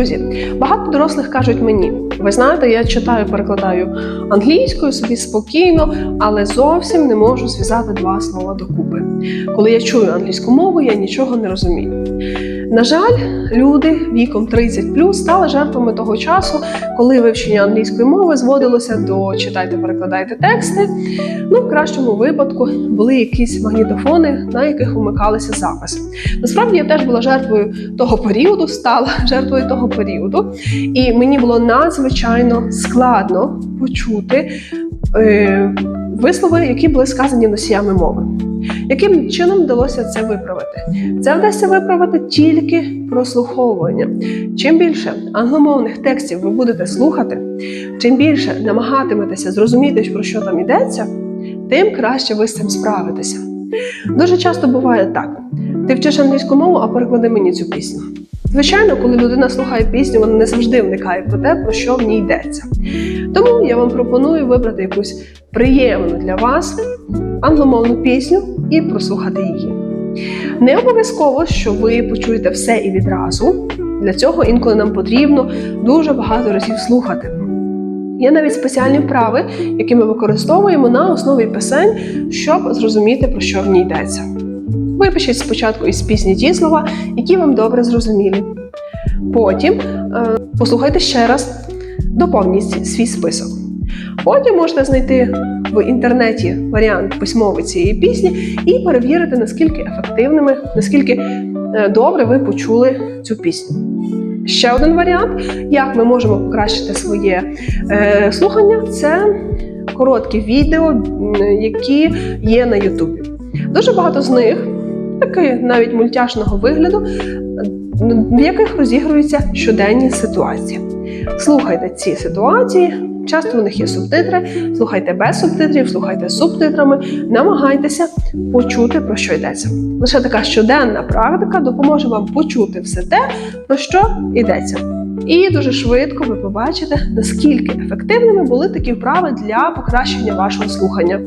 Друзі, багато дорослих кажуть мені: ви знаєте, я читаю, перекладаю англійською собі спокійно, але зовсім не можу зв'язати два слова докупи. Коли я чую англійську мову, я нічого не розумію. На жаль, люди віком 30 стали жертвами того часу, коли вивчення англійської мови зводилося до читайте, перекладайте тексти. Ну, в кращому випадку були якісь магнітофони, на яких вмикалися записи. Насправді я теж була жертвою того періоду, стала жертвою того періоду, і мені було надзвичайно складно почути е, вислови, які були сказані носіями мови. Яким чином вдалося це виправити? Це вдасться виправити тільки прослуховування. Чим більше англомовних текстів ви будете слухати, чим більше намагатиметеся зрозуміти, про що там йдеться, тим краще ви з цим справитеся. Дуже часто буває так: ти вчиш англійську мову, а переклади мені цю пісню. Звичайно, коли людина слухає пісню, вона не завжди вникає про те, про що в ній йдеться. Тому я вам пропоную вибрати якусь приємну для вас англомовну пісню і прослухати її. Не обов'язково, що ви почуєте все і відразу. Для цього інколи нам потрібно дуже багато разів слухати. Є навіть спеціальні вправи, які ми використовуємо на основі пісень, щоб зрозуміти, про що в ній йдеться. Випишіть спочатку із пісні ті слова, які вам добре зрозумілі. Потім е, послухайте ще раз, доповніть свій список. Потім можете знайти в інтернеті варіант письмовий цієї пісні і перевірити, наскільки ефективними, наскільки е, добре ви почули цю пісню. Ще один варіант, як ми можемо покращити своє е, слухання, це короткі відео, які є на Ютубі. Дуже багато з них, таки навіть мультяшного вигляду, в яких розігруються щоденні ситуації. Слухайте ці ситуації. Часто у них є субтитри. Слухайте без субтитрів, слухайте з субтитрами, намагайтеся почути, про що йдеться. Лише така щоденна практика допоможе вам почути все те, про що йдеться. І дуже швидко ви побачите, наскільки ефективними були такі вправи для покращення вашого слухання.